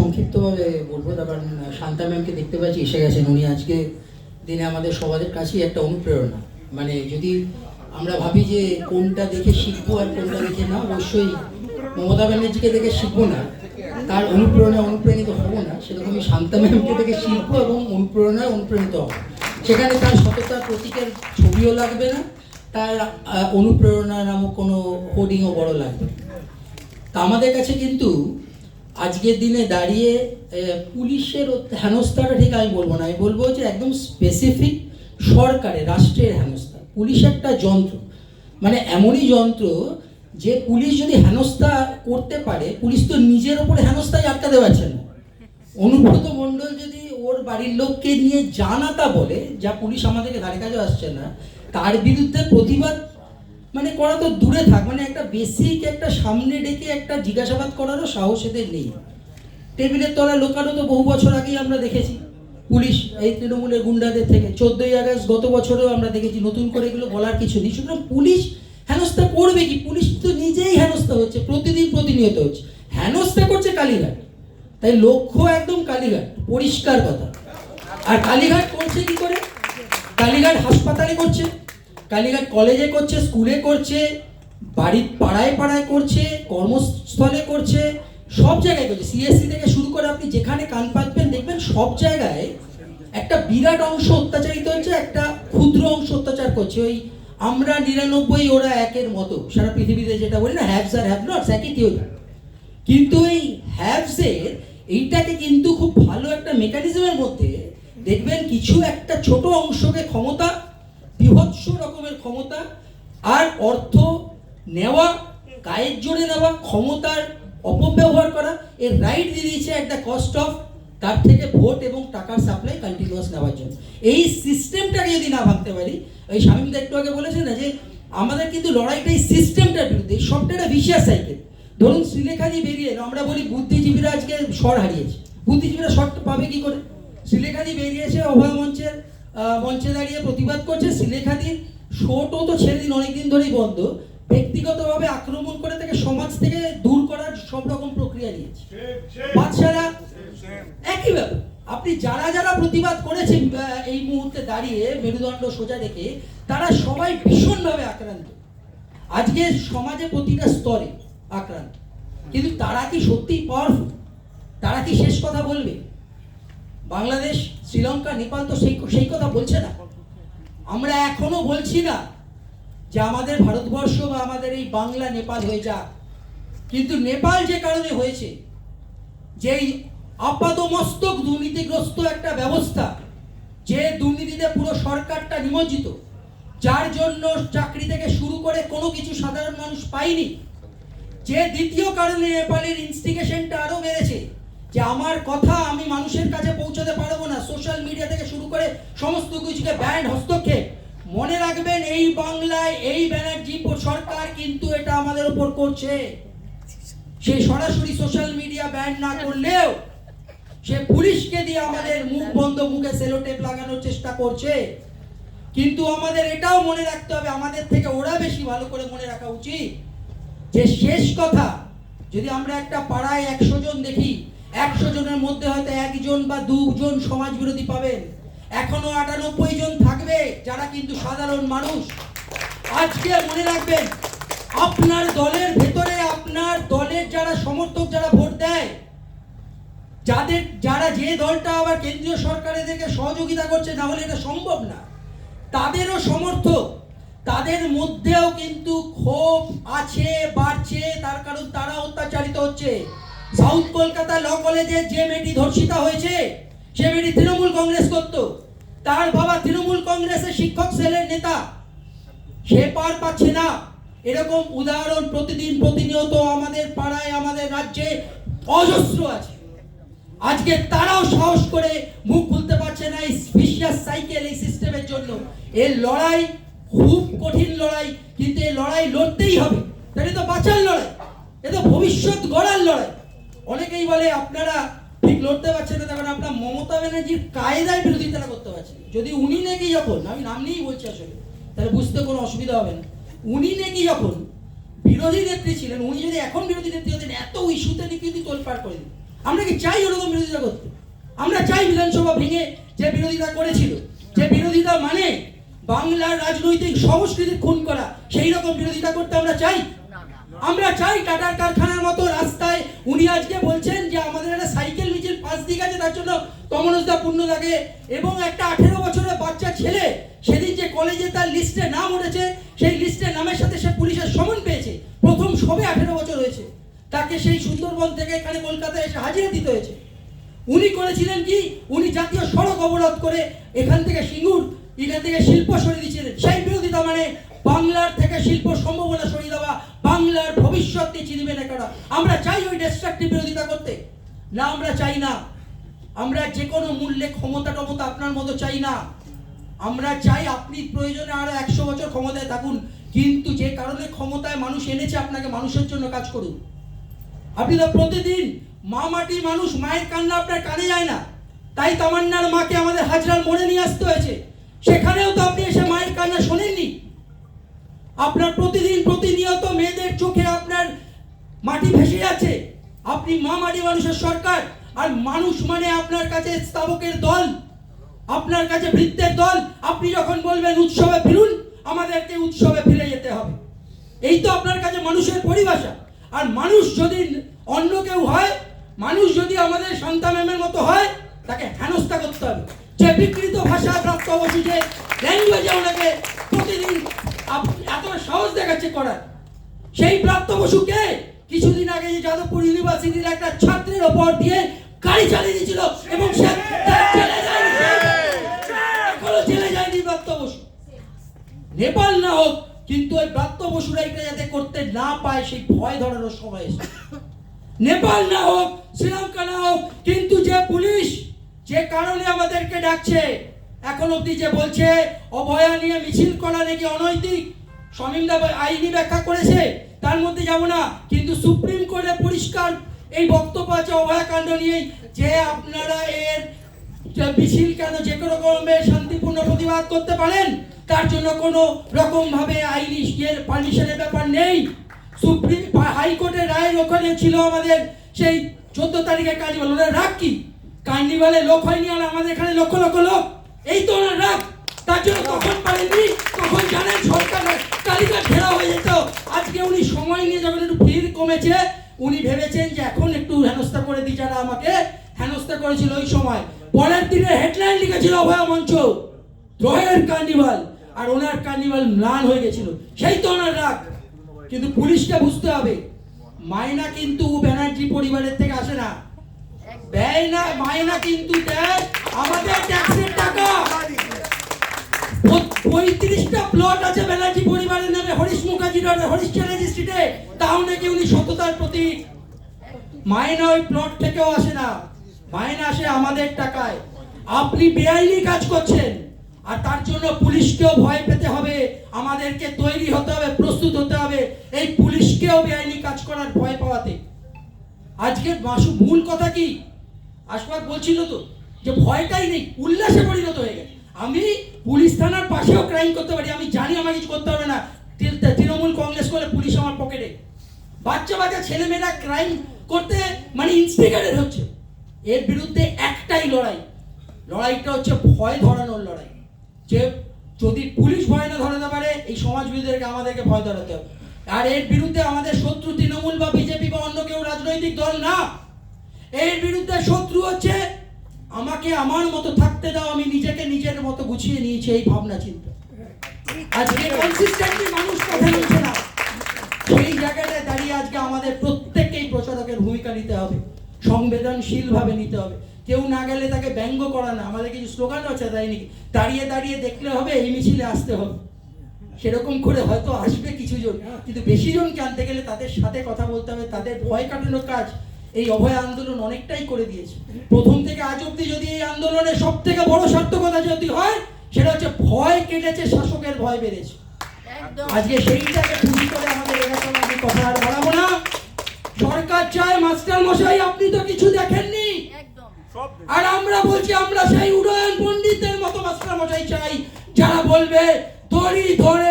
সংক্ষিপ্তভাবে বলব, তারপর শান্তা ম্যামকে দেখতে পাচ্ছি, এসে গেছেন। উনি আজকে দিনে আমাদের সবাদের কাছেই একটা অনুপ্রেরণা। মানে যদি আমরা ভাবি যে কোনটা দেখে শিখব আর কোনটা দেখে না, অবশ্যই মমতা ব্যানার্জিকে দেখে শিখব না। তার অনুপ্রেরণা, অনুপ্রাণিত হব না সেরকমই শান্তা ম্যামকে দেখে শিখব এবং অনুপ্রেরণায় অনুপ্রাণিত হব। সেখানে তার সততার প্রতীকের ছবিও লাগবে না, তার অনুপ্রেরণা নামক কোনো হোর্ডিংও বড় লাগবে তা আমাদের কাছে কিন্তু আজকের দিনে দাঁড়িয়ে পুলিশের হেনস্থাটা ঠিক আমি বলব না। আমি বলব যে একদম স্পেসিফিক সরকারের, রাষ্ট্রের হেনস্থা। পুলিশ একটা যন্ত্র। মানে এমনই যন্ত্র যে পুলিশ যদি হেনস্থা করতে পারে, পুলিশ তো নিজের ওপরে হেনস্থায় আটকাতে পারছে না। অনুব্রত মণ্ডল যদি ওর বাড়ির লোককে নিয়ে জানাতা বলে, যা পুলিশ আমাদেরকে ধারে কাছে আসছে না, তার বিরুদ্ধে প্রতিবাদ মানে করা তো দূরে থাক মানে একটা বেসিক একটা সামনে ডেকে একটা জিজ্ঞাসাবাদ করারও সাহস এদের নেই। টেবিলের তলায় লোকানো তো বহু বছর আগেই আমরা দেখেছি। পুলিশ, এই তৃণমূলের গুন্ডাদের থেকে চোদ্দই আগস্ট গত বছরেও আমরা দেখেছি নতুন করে এগুলো বলার কিছু নেই। সুতরাং পুলিশ হেনস্থা করবে কি? পুলিশ তো নিজেই হেনস্থা হচ্ছে, প্রতিদিন প্রতিনিয়ত হচ্ছে। হেনস্থা করছে কালীঘাট। তাই লক্ষ্য একদম কালীঘাট, পরিষ্কার কথা। আর কালীঘাট করছে কি করে? কালীঘাট হাসপাতালে করছে। কালীঘাট কলেজে করছে, স্কুলে করছে, বাড়ির পাড়ায় পাড়ায় করছে, কর্মস্থলে করছে, সব জায়গায় করছে। সিএসসি থেকে শুরু করে আপনি যেখানে কান পাতবেন, দেখবেন সব জায়গায় একটা বিরাট অংশ অত্যাচারিত হচ্ছে, একটা ক্ষুদ্র অংশ অত্যাচার করছে। ওই আমরা নিরানব্বই, ওরা একের মতো। সারা পৃথিবীতে যেটা বলি না হ্যাভস আর হ্যাভ নটস একই থিওরি কিন্তু এই হ্যাভসের এইটাকে কিন্তু খুব ভালো একটা মেকানিজমের মধ্যে দেখবেন কিছু একটা ছোট অংশকে ক্ষমতা বিভৎস রকমের ক্ষমতা আর অর্থ নেওয়া, গায়ের জোরে নেওয়া, ক্ষমতার অপব্যবহার করা, এর রাইট দিয়ে দিয়েছে একটা কস্ট অফ তার থেকে ভোট এবং টাকার সাপ্লাই কন্টিনিউয়াস নেওয়ার জন্য। এই সিস্টেমটাকে যদি না ভাবতে পারি, ওই স্বামীদা একটু আগে বলেছে না যে, আমাদের কিন্তু লড়াইটা এই সিস্টেমটার বিরুদ্ধে, এই সবটা একটা ভিশিয়াস সাইকেল ধরুন শ্রীলেখাদি বেরিয়ে এলো, আমরা বলি বুদ্ধিজীবীরা আজকে স্বর হারিয়েছে। বুদ্ধিজীবীরা স্বর পাবে কি করে? শ্রীলেখাদি বেরিয়েছে অভয় মঞ্চের মঞ্চে দাঁড়িয়ে প্রতিবাদ করছে শ্রীলেখাদির শোটো তো ছেড়ে দিন অনেকদিন ধরেই বন্ধ। ব্যক্তিগতভাবে আক্রমণ করে তাকে সমাজ থেকে দূর করার সব রকম প্রক্রিয়া নিয়েছে। বাচ্চারা একই ব্যাপার। আপনি যারা যারা প্রতিবাদ করেছেন এই মুহূর্তে দাঁড়িয়ে মেরুদণ্ড সোজা রেখে, তারা সবাই ভীষণভাবে আক্রান্ত। আজকে সমাজে প্রতিটা স্তরে আক্রান্ত। কিন্তু তারা কি সত্যিই পাওয়ারফুল তারা কি শেষ কথা বলবে? বাংলাদেশ, শ্রীলঙ্কা, নেপাল তো সেই সেই কথা বলছে না। আমরা এখনও বলছি না যে আমাদের ভারতবর্ষ বা আমাদের এই বাংলা নেপাল হয়ে যাক। কিন্তু নেপাল যে কারণে হয়েছে, যেই আপাদমস্তক দুর্নীতিগ্রস্ত একটা ব্যবস্থা, যে দুর্নীতিতে পুরো সরকারটা নিমজ্জিত, যার জন্য চাকরি থেকে শুরু করে কোনো কিছু সাধারণ মানুষ পায়নি, যে দ্বিতীয় কারণে নেপালের ইনস্টিগেশনটা আরও বেড়েছে। যে আমার কথা আমি মানুষের কাছে পৌঁছাতে পারব না সোশ্যাল মিডিয়া থেকে শুরু করে সমস্ত কিছুকে ব্যান্ড হস্তক্ষেপ। মনে রাখবেন, এই বাংলায়, এই ব্যানার্জি সরকার কিন্তু এটা আমাদের উপর করছে। সে সরাসরি সোশ্যাল মিডিয়া ব্যান্ড না করলেও সে পুলিশকে দিয়ে আমাদের মুখ বন্ধ, মুখে সেলোটেপ লাগানোর চেষ্টা করছে। কিন্তু আমাদের এটাও মনে রাখতে হবে, আমাদের থেকে ওরা বেশি ভালো করে মনে রাখা উচিত। যে শেষ কথা, যদি আমরা একটা পাড়ায় একশো জন মধ্যে হয়তো একজন বা দুজন সমাজ বিরোধী পাবেন। এখনও আটানব্বই জন থাকবে যারা কিন্তু সাধারণ মানুষ। আজকে মনে রাখবেন, আপনার দলের ভেতরে, আপনার দলের যারা সমর্থক যারা ভোট দেয়, যাদের, যারা যে দলটা আবার কেন্দ্রীয় সরকার এদেরকে সহযোগিতা করছে, না হলে এটা সম্ভব না। তাদেরও সমর্থক, তাদের মধ্যেও কিন্তু ক্ষোভ আছে, বাড়ছে, তার কারণ তারা অত্যাচারিত হচ্ছে। সাউথ কলকাতা ল কলেজে যে মেয়েটি ধর্ষিতা হয়েছে, সে মেয়েটি তৃণমূল কংগ্রেস করত। তার বাবা তৃণমূল কংগ্রেসের শিক্ষক সেলের নেতা। সে পার পাচ্ছে না। এরকম উদাহরণ প্রতিদিন প্রতিনিয়ত আমাদের পাড়ায়, আমাদের রাজ্যে অজস্র আছে। আজকে তারাও সাহস করে মুখ খুলতে পারছে না এই ভিশিয়াস সাইকেল এই সিস্টেমের জন্য। এর লড়াই খুব কঠিন লড়াই, কিন্তু এই লড়াই লড়তেই হবে। এটা তো বাঁচার লড়াই, এ তো ভবিষ্যৎ গড়ার লড়াই। অনেকেই বলে, আপনারা ঠিক লড়তে পারছেন না তখন আপনার মমতা ব্যানার্জির কায়দায় বিরোধিতা করতে পারছেন যদি উনি নাকি যখন, আমি নাম নিয়েই বলছি আসলে, তাহলে বুঝতে কোনো অসুবিধা হবে না। উনি নাকি যখন বিরোধী নেত্রী ছিলেন, উনি যদি এখন বিরোধী নেত্রী হতেন, এত ইস্যুতে নাকি যদি তোলপাড় করে দিন আমরা কি চাই ওরকম বিরোধিতা করতে? আমরা চাই বিধানসভা ভেঙে যে বিরোধিতা করেছিল, যে বিরোধিতা মানে বাংলার রাজনৈতিক সংস্কৃতি খুন করা, সেই রকম বিরোধিতা করতে আমরা চাই। আমরা চাই টাটার কারখানার মতো রাস্তায়। উনি আজকে বলছেন যে আমাদের একটা সাইকেল, মিছিল পাঁচ দিক আছে, তার জন্য তমনজদা পূর্ণ লাগে। এবং একটা আঠেরো বছরের বাচ্চা ছেলে, সেদিন যে কলেজে তার লিস্টে নাম উঠেছে, সেই লিস্টে নামের সাথে সে পুলিশের সমন পেয়েছে। প্রথম সবে আঠেরো বছর হয়েছে। তাকে সেই সুন্দরবন থেকে এখানে কলকাতায় এসে হাজিরা দিতে হয়েছে। উনি করেছিলেন কি? উনি জাতীয় সড়ক অবরোধ করে এখান থেকে সিঙ্গুর, এখান থেকে শিল্প সরিয়ে দিয়েছিলেন। সেই বিরোধিতা মানে বাংলার থেকে শিল্প সম্ভাবনা সরিয়ে দেওয়া, বাংলার ভবিষ্যৎ নিয়ে চিনিমেনে করা। আমরা চাই ওই ডিস্ট্রাকটিভ বিরোধিতা করতে। না, আমরা চাই না। আমরা যে কোনো মূল্যে ক্ষমতা টমতা আপনার মতো চাই না। আমরা চাই আপনি প্রয়োজনে আরও একশো বছর ক্ষমতায় থাকুন। কিন্তু যে কারণে ক্ষমতায় মানুষ এনেছে, আপনাকে মানুষের জন্য কাজ করুন। আপনি তো প্রতিদিন মা মাটি মানুষ, মায়ের কান্না আপনার কানে যায় না। তাই তামান্নার মাকে আমাদের হাজরার মোড়ে নিয়ে আসতে হয়েছে। সেখানেও তো আপনি এসে মায়ের কান্না শোনেননি। আপনার প্রতিদিন প্রতিনিয়ত মেয়েদের চোখে আপনার মাটি ভেসে যাচ্ছে। আপনি মা মাটি মানুষের সরকার, আর মানুষ মানে আপনার কাছে স্তাবকের দল, আপনার কাছে বৃত্তের দল। আপনি যখন বলবেন উৎসবে ফিরুন, আমাদেরকে উৎসবে ফিরে যেতে হবে। এই তো আপনার কাছে মানুষের পরিভাষা। আর মানুষ যদি অন্য কেউ হয়, মানুষ যদি আমাদের শান্তা ম্যামের মতো হয়, তাকে হেনস্থা করতে হবে। যে বিকৃত ভাষা প্রাপ্ত যে ল্যাঙ্গুয়েজে ওনাকে প্রতিদিন এত সাহস দেখাচ্ছে করার। সেই প্রাপ্ত বসুকে কিছুদিন আগে যে যাদবপুর ইউনিভার্সিটির একটা ছাত্রের ওপর দিয়ে গাড়ি চালিয়ে দিয়েছিল এবং সে জেলে যায়নি। এখনও জেলে যায়নি প্রাপ্ত বসু নেপাল না হোক কিন্তু ওই ব্রাত্য বসুরা এটা যাতে করতে না পায় সেই ভয় ধরানোর সময় এসেছে। নেপাল না হোক শ্রীলঙ্কা না হোক কিন্তু যে পুলিশ যে কারণে আমাদেরকে ডাকছে এখন অবধি যে বলছে, অভয়া নিয়ে মিছিল করা নাকি অনৈতিক? সমীমদা আইনি ব্যাখ্যা করেছে, তার মধ্যে যাব না। কিন্তু সুপ্রিম কোর্টে পরিষ্কার এই বক্তব্য আছে অভয়া কাণ্ড নিয়েই, যে আপনারা এর মিছিল কেন যে কোনো রকমে শান্তিপূর্ণ প্রতিবাদ করতে পারেন, তার জন্য কোনো রকমভাবে আইনি পারমিশনের ব্যাপার নেই। সুপ্রিম হাইকোর্টের রায়ের ওখানে ছিল আমাদের সেই চোদ্দ তারিখে কার্নিভাল। ওনার রাগ কি? কার্নিভালে লোক হয়নি আর আমাদের এখানে লক্ষ লক্ষ লোক। এই তো রাগ তার জন্য তখন পারেননি, তখন জানেন সরকার তালিকা ঘেরা হয়ে যেত। আজকে উনি সময় নিয়ে যখন একটু ভিড় কমেছে, উনি ভেবেছেন যে এখন একটু হেনস্থা করে দিই যারা আমাকে। হেনস্থা করেছিল ওই সময়। পরের দিনে হেডলাইন লিখেছিল অভয় মঞ্চ, দ্রোহের কার্নিভাল আর ওনার কার্নিভাল ম্লান হয়ে গেছিল। সেই তো ওনার রাগ কিন্তু পুলিশকে বুঝতে হবে মায়না কিন্তু ব্যানার্জি পরিবারের থেকে আসে না। ব্যয় না মায়না কিন্তু দেয়। আমাদের ট্যাক্সের টাকা। পঁয়ত্রিশটা প্লট আছে ব্যানার্জি পরিবারের নামে, হরিশ মুখার্জি হরিশ চ্যাটার্জি স্ট্রিটে তাও নাকি উনি সততার প্রতি মায়না ওই প্লট থেকেও আসে না। মায়না আসে আমাদের টাকায়। আপনি বেআইনি কাজ করছেন। আর তার জন্য পুলিশকেও ভয় পেতে হবে। আমাদেরকে তৈরি হতে হবে, প্রস্তুত হতে হবে। এই পুলিশকেও বেআইনি কাজ করার ভয় পাওয়াতে। আজকে মাসু মূল কথা কি? আশফাক বলছিল তো যে ভয়টাই নেই, উল্লাসে পরিণত হয়ে গেছে। আমি পুলিশ থানার পাশেও ক্রাইম করতে পারি, আমি জানি আমার কিছু করতে হবে না। তৃণমূল কংগ্রেস করে পুলিশ আমার পকেটে। বাচ্চা বাচ্চা ছেলেমেয়েরা ক্রাইম করতে মানে ইনস্টিগেটেড হচ্ছে। এর বিরুদ্ধে একটাই লড়াই। লড়াইটা হচ্ছে ভয় ধরানোর লড়াই। যে যদি পুলিশ ভয় না ধরাতে পারে, এই সমাজ বিরোধীদেরকে আমাদেরকে ভয় ধরাতে হবে। আর এর বিরুদ্ধে আমাদের শত্রু তৃণমূল বা বিজেপি বা অন্য কেউ রাজনৈতিক দল না। এর বিরুদ্ধে শত্রু হচ্ছে আমাকে আমার মতো থাকতে দাও, আমি নিজেকে নিজের মতো গুছিয়ে নিয়েছি, এই ভাবনা চিন্তা। আজকে কনসিস্টেন্টলি মানুষ কথা নিচ্ছে না। সেই জায়গাটায় দাঁড়িয়ে আজকে আমাদের প্রত্যেককেই প্রচারকের ভূমিকা নিতে হবে। সংবেদনশীল ভাবে নিতে হবে। কেউ না গেলে তাকে ব্যঙ্গ করা না। আমাদের কিছু স্লোগান আছে, তাই নাকি? দাঁড়িয়ে দাঁড়িয়ে দেখলে হবে, এই মিছিলে আসতে হবে। সেরকম করে হয়তো আসবে কিছু জন। কিন্তু বেশি জনকে আনতে গেলে তাদের সাথে কথা বলতে হবে, তাদের ভয় কাটানোর কাজ এই অভয় আন্দোলন অনেকটাই করে দিয়েছে। প্রথম থেকে আজ অব্দি যদি এই আন্দোলনের সব থেকে বড় সার্থকতা যদি হয় সেটা হচ্ছে ভয় কেটেছে শাসকের ভয় বেড়েছে। আজকে সেইটাকে পুঁজি করে আমাদের এলাকার আমি কথা আর বাড়াবো না। সরকার চায় মাস্টার মশাই আপনি তো কিছু দেখেননি। আর আমরা বলছি আমরা সেই উদয়ন পণ্ডিতের মতো মাস্টার মশাই চাই যারা বলবে দড়ি ধরে